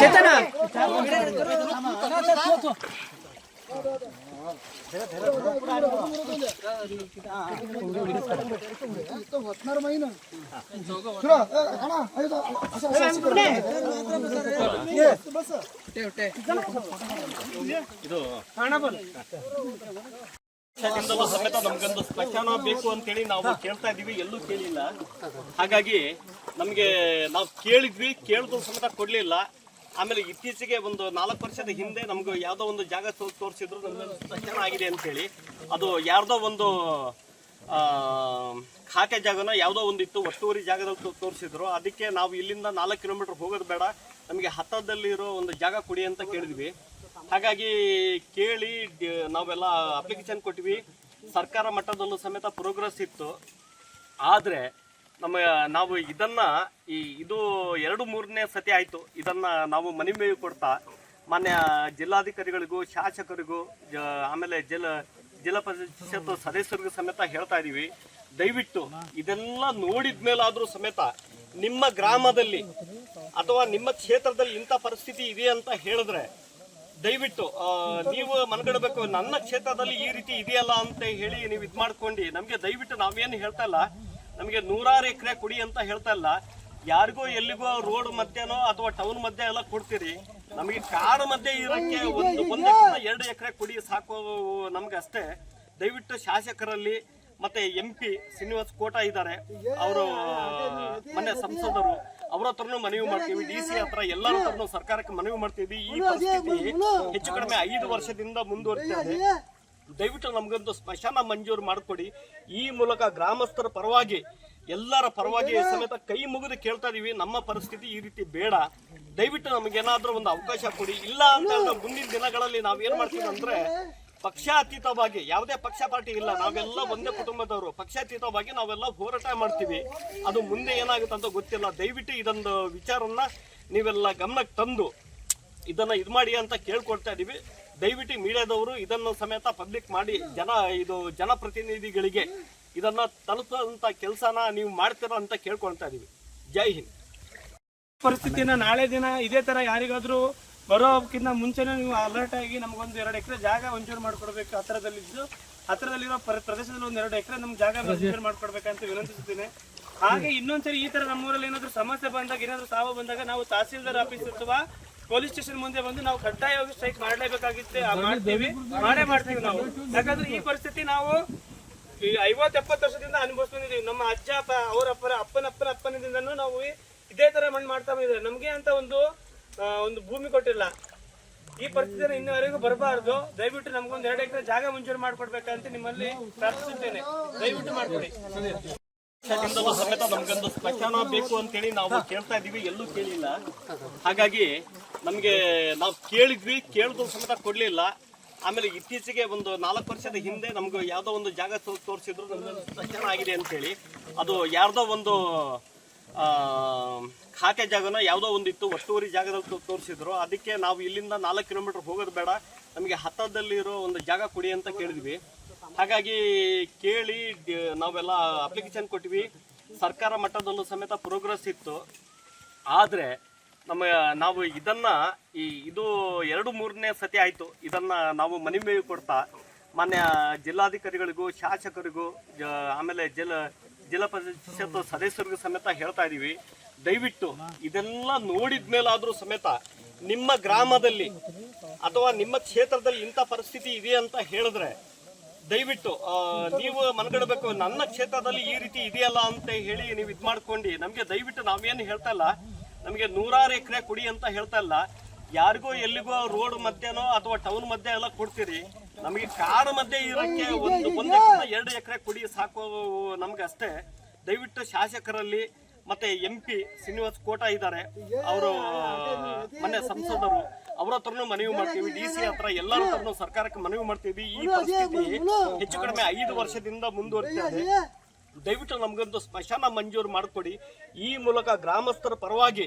됐잖아. ಇದು ಸಮೇತ ನಮ್ಗೊಂದು ಸ್ಮಶಾನ ಬೇಕು ಅಂತೇಳಿ ನಾವು ಕೇಳ್ತಾ ಇದೀವಿ, ಎಲ್ಲೂ ಕೇಳಿಲ್ಲ. ಹಾಗಾಗಿ ನಮ್ಗೆ ನಾವು ಕೇಳಿದ್ವಿ ಕೇಳಿದ್ರು ಸಮೇತ ಕೊಡ್ಲಿಲ್ಲ. ಆಮೇಲೆ ಇತ್ತೀಚೆಗೆ ಒಂದು ನಾಲ್ಕು ವರ್ಷದ ಹಿಂದೆ ನಮ್ಗೆ ಯಾವ್ದೋ ಒಂದು ಜಾಗ ತೋರಿಸಿದ್ರು ನಮ್ಗೆ ಸ್ಪಷ್ಟನ ಆಗಿದೆ ಅಂತೇಳಿ. ಅದು ಯಾರ್ದೋ ಒಂದು ಖಾತೆ ಜಾಗನ ಯಾವ್ದೋ ಒಂದು ಇತ್ತು ಒಟ್ಟುವರಿ ಜಾಗದಲ್ಲಿ ತೋರಿಸಿದ್ರು. ಅದಕ್ಕೆ ನಾವು ಇಲ್ಲಿಂದ ನಾಲ್ಕು ಕಿಲೋಮೀಟರ್ ಹೋಗೋದು ಬೇಡ, ನಮಗೆ ಹತ್ತದಲ್ಲಿರೋ ಒಂದು ಜಾಗ ಕೊಡಿ ಅಂತ ಕೇಳಿದ್ವಿ. ಹಾಗಾಗಿ ಕೇಳಿ ನಾವೆಲ್ಲ ಅಪ್ಲಿಕೇಶನ್ ಕೊಟ್ವಿ ಸರ್ಕಾರ ಮಟ್ಟದಲ್ಲೂ ಸಮೇತ ಪ್ರೋಗ್ರೆಸ್ ಇತ್ತು. ಆದರೆ ನಮ್ಮ ನಾವು ಇದನ್ನ ಈ ಇದು ಎರಡು ಮೂರನೇ ಸತಿ ಆಯಿತು. ಇದನ್ನ ನಾವು ಮನವಿ ಕೊಡ್ತಾ, ಮಾನ್ಯ ಜಿಲ್ಲಾಧಿಕಾರಿಗಳಿಗೂ, ಶಾಸಕರಿಗೂ, ಜ- ಆಮೇಲೆ ಜಿಲ್ಲಾ ಜಿಲ್ಲಾ ಪರಿಷತ್ ಸದಸ್ಯರಿಗೂ ಸಮೇತ ಹೇಳ್ತಾ ಇದ್ದೀವಿ ದಯವಿಟ್ಟು ಇದೆಲ್ಲ ನೋಡಿದ ಮೇಲಾದರೂ ಸಮೇತ ನಿಮ್ಮ ಗ್ರಾಮದಲ್ಲಿ ಅಥವಾ ನಿಮ್ಮ ಕ್ಷೇತ್ರದಲ್ಲಿ ಇಂಥ ಪರಿಸ್ಥಿತಿ ಇದೆ ಅಂತ ಹೇಳಿದ್ರೆ ದಯವಿಟ್ಟು ನೀವು ಮನಗಡಬೇಕು. ನನ್ನ ಕ್ಷೇತ್ರದಲ್ಲಿ ಈ ರೀತಿ ಇದೆಯಲ್ಲ ಅಂತ ಹೇಳಿ ನೀವು ಇದು ಮಾಡ್ಕೊಂಡು, ನಮಗೆ ದಯವಿಟ್ಟು ನಾವೇನು ಹೇಳ್ತಾ ಇಲ್ಲ. ನಮಗೆ ನೂರಾರು ಎಕರೆ ಕೊಡಿ ಅಂತ ಹೇಳ್ತಾ ಇಲ್ಲ. ಯಾರಿಗೋ ಎಲ್ಲಿಗೋ ರೋಡ್ ಮಧ್ಯನೋ ಅಥವಾ ಟೌನ್ ಮಧ್ಯ ಎಲ್ಲ ಕೊಡ್ತೀರಿ. ನಮಗೆ ಕಾಡು ಮಧ್ಯೆ ಇರೋಕ್ಕೆ ಒಂದು ಒಂದು ಎರಡು ಎಕರೆ ಕುಡಿ ಸಾಕು ನಮ್ಗೆ ಅಷ್ಟೇ. ದಯವಿಟ್ಟು ಶಾಸಕರಲ್ಲಿ ಮತ್ತೆ ಎಂ ಪಿ ಶ್ರೀನಿವಾಸ್ ಕೋಟ ಇದ್ದಾರೆ. ಅವರು ಮನೆ ಸಂಸದರು. ಅವ್ರ ಹತ್ರನೂ ಮನವಿ ಮಾಡ್ತೀವಿ. ಡಿ ಸಿ ಹತ್ರ ಎಲ್ಲರ ಹತ್ರನೂ ಸರ್ಕಾರಕ್ಕೆ ಮನವಿ ಮಾಡ್ತೀವಿ. ಈ ಪರಿಸ್ಥಿತಿ ಹೆಚ್ಚು ಕಡಿಮೆ ಐದು ವರ್ಷದಿಂದ ಮುಂದುವರಿತಿದೆ ದಯವಿಟ್ಟು ನಮಗೊಂದು ಸ್ಮಶಾನ ಮಂಜೂರು ಮಾಡಿಕೊಡಿ. ಈ ಮೂಲಕ ಗ್ರಾಮಸ್ಥರ ಪರವಾಗಿ ಎಲ್ಲರ ಪರವಾಗಿ ಸಮೇತ ಕೈ ಮುಗಿದು ಕೇಳ್ತಾ ಇದೀವಿ. ನಮ್ಮ ಪರಿಸ್ಥಿತಿ ಈ ರೀತಿ ಬೇಡ. ದಯವಿಟ್ಟು ನಮಗೇನಾದ್ರೂ ಒಂದು ಅವಕಾಶ ಕೊಡಿ. ಇಲ್ಲ ಅಂತ ಮುಂದಿನ ದಿನಗಳಲ್ಲಿ ನಾವೇನ್ ಏನ್ ಮಾಡ್ತೀವಿ ಅಂದ್ರೆ ಪಕ್ಷಾತೀತವಾಗಿ, ಯಾವುದೇ ಪಕ್ಷ ಪಾರ್ಟಿ ಇಲ್ಲ, ನಾವೆಲ್ಲ ಒಂದೇ ಕುಟುಂಬದವರು. ಪಕ್ಷಾತೀತವಾಗಿ ನಾವೆಲ್ಲ ಹೋರಾಟ ಮಾಡ್ತೀವಿ. ಅದು ಮುಂದೆ ಏನಾಗುತ್ತೆ ಅಂತ ಗೊತ್ತಿಲ್ಲ. ದಯವಿಟ್ಟು ಇದೊಂದು ವಿಚಾರನ್ನ ನೀವೆಲ್ಲ ಗಮನಕ್ಕೆ ತಂದು ಇದನ್ನ ಇದು ಮಾಡಿ ಅಂತ ಕೇಳ್ಕೊಡ್ತಾ ಇದೀವಿ. ದಯವಿಟ್ಟು ಮೀಡಿಯಾದವರು ಇದನ್ನು ಸಮೇತ ಪಬ್ಲಿಕ್ ಮಾಡಿ, ಜನ, ಇದು ಜನಪ್ರತಿನಿಧಿಗಳಿಗೆ ಇದನ್ನ ತಲುಪುವಂತ ಕೆಲಸನ ನೀವು ಮಾಡ್ತೀರಾ ಅಂತ ಕೇಳ್ಕೊಳ್ತಾ ಇದೀವಿ. ಜೈ ಹಿಂದ್. ಪರಿಸ್ಥಿತಿನ ನಾಳೆ ದಿನ ಇದೇ ತರ ಯಾರಿಗಾದ್ರೂ ಬರೋಕ್ಕಿಂತ ಮುಂಚೆನೇ ನೀವು ಅಲರ್ಟ್ ಆಗಿ ನಮಗೊಂದು ಎರಡು ಎಕರೆ ಜಾಗ ಮಂಜೂರು ಮಾಡ್ಕೊಡ್ಬೇಕು ಹತ್ರದಲ್ಲಿದ್ದು ಹತ್ರದಲ್ಲಿರೋ ಪ್ರ- ಪ್ರದೇಶದಲ್ಲಿ ಒಂದು ಎರಡು ಎಕರೆ ನಮ್ಗೆ ಜಾಗ ಮಂಜೂರು ಮಾಡ್ಕೊಡ್ಬೇಕಂತ ವಿನಂತಿಸುತ್ತೇನೆ. ಹಾಗೆ ಇನ್ನೊಂದ್ಸರಿ ಈ ತರ ನಮ್ಮೂರಲ್ಲಿ ಏನಾದ್ರು ಸಮಸ್ಯೆ ಬಂದಾಗ ಏನಾದ್ರು ಸಾವು ಬಂದಾಗ ನಾವು ತಹಸೀಲ್ದಾರ್ ಆಫೀಸ್ ಅಥವಾ ಪೊಲೀಸ್ ಸ್ಟೇಷನ್ ಮುಂದೆ ಬಂದು ನಾವು ಕಡ್ಡಾಯವಾಗಿ ಸ್ಟ್ರೈಕ್ ಮಾಡಲೇಬೇಕಾಗಿತ್ತು. ಮಾಡ್ತೀವಿ. ಮಾಡೇ ಮಾಡ್ತೀವಿ ನಾವು. ಯಾಕಂದ್ರೆ ಈ ಪರಿಸ್ಥಿತಿ ನಾವು ಈ ಐವತ್ತು ಎಪ್ಪತ್ತು ವರ್ಷದಿಂದ ಅನುಭವಿಸ್ಕೊಂಡಿದ್ದೀವಿ. ನಮ್ಮ ಅಜ್ಜ ಅಪ್ಪ ಅವರ ಅಪ್ಪನ ಅಪ್ಪನ ನಾವು ಇದೇ ತರ ಮಣ್ಣು ಮಾಡ್ತಾ ಬಂದಿದ್ದಾರೆ ನಮಗೆ ಅಂತ ಒಂದು ಒಂದು ಭೂಮಿ ಕೊಟ್ಟಿಲ್ಲ. ಈ ಪರಿಸ್ಥಿತಿನ ಇನ್ನವರೆಗೂ ಬರಬಾರ್ದು. ದಯವಿಟ್ಟು ನಮ್ಗೊಂದು ಎರಡು ಎಕರೆ ಜಾಗ ಮಂಜೂರು ಮಾಡ್ಕೊಡ್ಬೇಕಂತ ನಿಮ್ಮಲ್ಲಿ ಪ್ರಾರ್ಥಿಸುತ್ತೇನೆ. ದಯವಿಟ್ಟು ಮಾಡ್ಕೊಡಿ. ಸಮೇತ ನಮ್ಗೊಂದು ಸ್ಮಶಾನ ಬೇಕು ಅಂತೇಳಿ ನಾವು ಕೇಳ್ತಾ ಇದೀವಿ ಎಲ್ಲೂ ಕೇಳಿಲ್ಲ. ಹಾಗಾಗಿ ನಮ್ಗೆ ನಾವು ಕೇಳಿದ್ವಿ ಕೇಳಿದ್ರು ಸಮೇತ ಕೊಡ್ಲಿಲ್ಲ. ಆಮೇಲೆ ಇತ್ತೀಚೆಗೆ ಒಂದು ನಾಲ್ಕು ವರ್ಷದ ಹಿಂದೆ ನಮ್ಗೆ ಯಾವ್ದೋ ಒಂದು ಜಾಗ ತೋರಿಸಿದ್ರು ನಮ್ಗೆ ಸ್ಮಶಾನ ಆಗಿದೆ ಅಂತೇಳಿ. ಅದು ಯಾರ್ದೋ ಒಂದು ಖಾತೆ ಜಾಗನ ಯಾವುದೋ ಒಂದಿತ್ತು ಇತ್ತು ಒತ್ತುವರಿ ಜಾಗದಲ್ಲಿ ತೋರಿಸಿದ್ರು. ಅದಕ್ಕೆ ನಾವು ಇಲ್ಲಿಂದ ನಾಲ್ಕು ಕಿಲೋಮೀಟರ್ ಹೋಗೋದು ಬೇಡ. ನಮಗೆ ಹತ್ತದಲ್ಲಿರೋ ಒಂದು ಜಾಗ ಕೊಡಿ ಅಂತ ಕೇಳಿದ್ವಿ. ಹಾಗಾಗಿ ಕೇಳಿ ನಾವೆಲ್ಲ ಅಪ್ಲಿಕೇಶನ್ ಕೊಟ್ವಿ. ಸರ್ಕಾರ ಮಟ್ಟದಲ್ಲೂ ಸಮೇತ ಪ್ರೋಗ್ರೆಸ್ ಇತ್ತು. ಆದರೆ ನಮ್ಮ, ನಾವು ಇದನ್ನು ಈ ಇದು ಎರಡು ಮೂರನೇ ಸತಿ ಆಯಿತು. ಇದನ್ನು ನಾವು ಮನವಿ ಕೊಡ್ತಾ. ಮಾನ್ಯ ಜಿಲ್ಲಾಧಿಕಾರಿಗಳಿಗೂ, ಶಾಸಕರಿಗೂ ಆಮೇಲೆ ಜಿಲ್ಲಾ ಜಿಲ್ಲಾ ಪರಿಷತ್ ಸದಸ್ಯರಿಗೂ ಸಮೇತ ಹೇಳ್ತಾ ಇದೀವಿ. ದಯವಿಟ್ಟು ಇದೆಲ್ಲ ನೋಡಿದ ಆದ್ರೂ ಸಮೇತ ನಿಮ್ಮ ಗ್ರಾಮದಲ್ಲಿ ಅಥವಾ ನಿಮ್ಮ ಕ್ಷೇತ್ರದಲ್ಲಿ ಇಂಥ ಪರಿಸ್ಥಿತಿ ಇದೆ ಅಂತ ಹೇಳಿದ್ರೆ ದಯವಿಟ್ಟು ನೀವು ಮನಗಡಬೇಕು, ನನ್ನ ಕ್ಷೇತ್ರದಲ್ಲಿ ಈ ರೀತಿ ಇದೆಯಲ್ಲ ಅಂತ ಹೇಳಿ ನೀವು ಇದು ಮಾಡ್ಕೊಂಡು ನಮಗೆ ದಯವಿಟ್ಟು ನಾವೇನು ಹೇಳ್ತಾ ಇಲ್ಲ. ನಮಗೆ ನೂರಾರು ಎಕರೆ ಕುಡಿ ಅಂತ ಹೇಳ್ತಾ ಇಲ್ಲ. ಯಾರಿಗೋ ಎಲ್ಲಿಗೋ ರೋಡ್ ಮಧ್ಯನೋ ಅಥವಾ ಟೌನ್ ಮಧ್ಯೆ ಎಲ್ಲ ಕೊಡ್ತೀರಿ. ನಮಗೆ ಕಾಡು ಮಧ್ಯೆ ಇರೋಕ್ಕೆ ಒಂದು ಒಂದು ಎರಡು ಎಕರೆ ಕುಡಿ ಸಾಕು ನಮ್ಗೆ ಅಷ್ಟೇ. ದಯವಿಟ್ಟು ಶಾಸಕರಲ್ಲಿ ಮತ್ತೆ ಎಂ ಪಿ ಶ್ರೀನಿವಾಸ್ ಕೋಟ ಇದ್ದಾರೆ. ಅವರು ಮನೆ ಸಂಸದರು. ಅವ್ರ ಹತ್ರನು ಮನವಿ ಮಾಡ್ತೀವಿ. ಡಿ ಸಿ ಹತ್ರ ಎಲ್ಲರ ಹತ್ರನು ಸರ್ಕಾರಕ್ಕೆ ಮನವಿ ಮಾಡ್ತೀವಿ. ಈ ಪರಿಸ್ಥಿತಿ ಹೆಚ್ಚು ಕಡಿಮೆ ಐದು ವರ್ಷದಿಂದ ಮುಂದುವರಿತಾರೆ ದಯವಿಟ್ಟು ನಮಗೊಂದು ಸ್ಮಶಾನ ಮಂಜೂರು ಮಾಡಿಕೊಡಿ. ಈ ಮೂಲಕ ಗ್ರಾಮಸ್ಥರ ಪರವಾಗಿ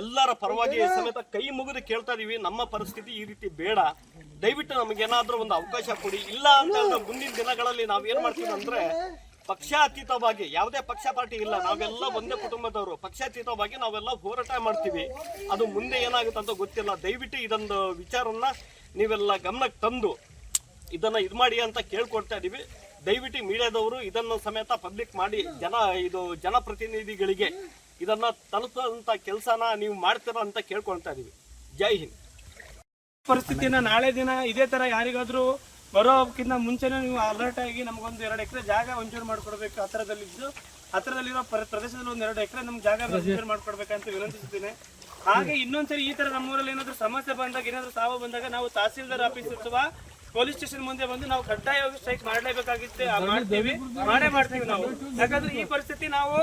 ಎಲ್ಲರ ಪರವಾಗಿ ಸಮೇತ ಕೈ ಮುಗಿದು ಕೇಳ್ತಾ ಇದೀವಿ. ನಮ್ಮ ಪರಿಸ್ಥಿತಿ ಈ ರೀತಿ ಬೇಡ. ದಯವಿಟ್ಟು ನಮಗೇನಾದ್ರೂ ಒಂದು ಅವಕಾಶ ಕೊಡಿ. ಇಲ್ಲ ಅಂತ ಹೇಳಿದ್ರೆ ಮುಂದಿನ ದಿನಗಳಲ್ಲಿ ನಾವ್ ಏನ್ ಮಾಡ್ತೀವಿ ಅಂದ್ರೆ ಪಕ್ಷಾತೀತವಾಗಿ ಯಾವುದೇ ಪಕ್ಷ ಪಾರ್ಟಿ ಇಲ್ಲ. ನಾವೆಲ್ಲ ಒಂದೇ ಕುಟುಂಬದವರು. ಪಕ್ಷಾತೀತವಾಗಿ ನಾವೆಲ್ಲ ಹೋರಾಟ ಮಾಡ್ತೀವಿ. ಅದು ಮುಂದೆ ಏನಾಗುತ್ತೆ ಅಂತ ಗೊತ್ತಿಲ್ಲ. ದಯವಿಟ್ಟು ಇದೊಂದು ವಿಚಾರನ್ನ ನೀವೆಲ್ಲ ಗಮನಕ್ಕೆ ತಂದು ಇದನ್ನ ಇದು ಮಾಡಿ ಅಂತ ಕೇಳ್ಕೊಡ್ತಾ ಇದೀವಿ. ದಯವಿಟ್ಟು ಮೀಡಿಯಾದವರು ಇದನ್ನು ಸಮೇತ ಪಬ್ಲಿಕ್ ಮಾಡಿ ಜನ ಇದು ಜನಪ್ರತಿನಿಧಿಗಳಿಗೆ ಇದನ್ನ ತಲುಪುವಂತ ಕೆಲಸನ ನೀವು ಮಾಡ್ತೀರ ಅಂತ ಕೇಳ್ಕೊಳ್ತಾ ಇದೀವಿ. ಜೈ ಹಿಂದ್. ಪರಿಸ್ಥಿತಿನ ನಾಳೆ ದಿನ ಇದೇ ತರ ಯಾರಿಗಾದ್ರೂ ಬರೋಕ್ಕಿಂತ ಮುಂಚೆನೇ ನೀವು ಅಲರ್ಟ್ ಆಗಿ ನಮಗೊಂದು ಎರಡು ಎಕರೆ ಜಾಗ ಮಂಜೂರು ಮಾಡ್ಕೊಡ್ಬೇಕು ಹತ್ರದಲ್ಲಿದ್ದು ಹತ್ರದಲ್ಲಿರೋ ಪ್ರ- ಪ್ರದೇಶದಲ್ಲಿ ಒಂದು ಎರಡು ಎಕರೆ ನಮ್ಗೆ ಜಾಗ ಮಂಜೂರು ಮಾಡ್ಕೊಡ್ಬೇಕಂತ ವಿನಂತಿಸುತ್ತೇನೆ ಹಾಗೆ ಇನ್ನೊಂದ್ಸರಿ ಈ ತರ ನಮ್ಮೂರಲ್ಲಿ ಏನಾದ್ರು ಸಮಸ್ಯೆ ಬಂದಾಗ, ಏನಾದ್ರು ಸಾವು ಬಂದಾಗ ನಾವು ತಹಸೀಲ್ದಾರ್ ಆಫೀಸ್ ಅಥವಾ ಪೊಲೀಸ್ ಸ್ಟೇಷನ್ ಮುಂದೆ ಬಂದು ನಾವು ಕಡ್ಡಾಯವಾಗಿ ಸ್ಟ್ರೈಕ್ ಮಾಡಲೇಬೇಕಾಗಿತ್ತು. ಮಾಡ್ತೀವಿ. ಮಾಡೇ ಮಾಡ್ತೀವಿ ನಾವು. ಯಾಕಂದ್ರೆ ಈ ಪರಿಸ್ಥಿತಿ ನಾವು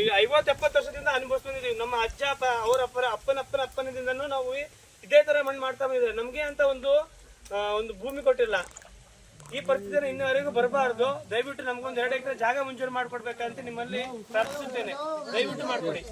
ಈ ಐವತ್ತು ಎಪ್ಪತ್ತು ವರ್ಷದಿಂದ ಅನುಭವಿಸ್ ಬಂದಿದ್ದೀವಿ. ನಮ್ಮ ಅಜ್ಜ, ಅಪ್ಪ, ಅವ್ರ ಅಪ್ಪನ ಅಪ್ಪನ ಅಪ್ಪನ ನಾವು ಇದೇ ತರ ಮಣ್ಣು ಮಾಡ್ತಾ ಬಂದಿದ್ದೇವೆ. ನಮ್ಗೆ ಅಂತ ಒಂದು ಒಂದು ಭೂಮಿ ಕೊಟ್ಟಿಲ್ಲ. ಈ ಪರಿಸ್ಥಿತಿ ಇನ್ನುವರೆಗೂ ಬರಬಾರ್ದು. ದಯವಿಟ್ಟು ನಮ್ಗೊಂದು ಎರಡು ಎಕರೆ ಜಾಗ ಮಂಜೂರು ಮಾಡ್ಕೊಡ್ಬೇಕಂತ ನಿಮ್ಮಲ್ಲಿ ಪ್ರಾರ್ಥಿಸುತ್ತೇನೆ. ದಯವಿಟ್ಟು ಮಾಡ್ಕೊಡಿ.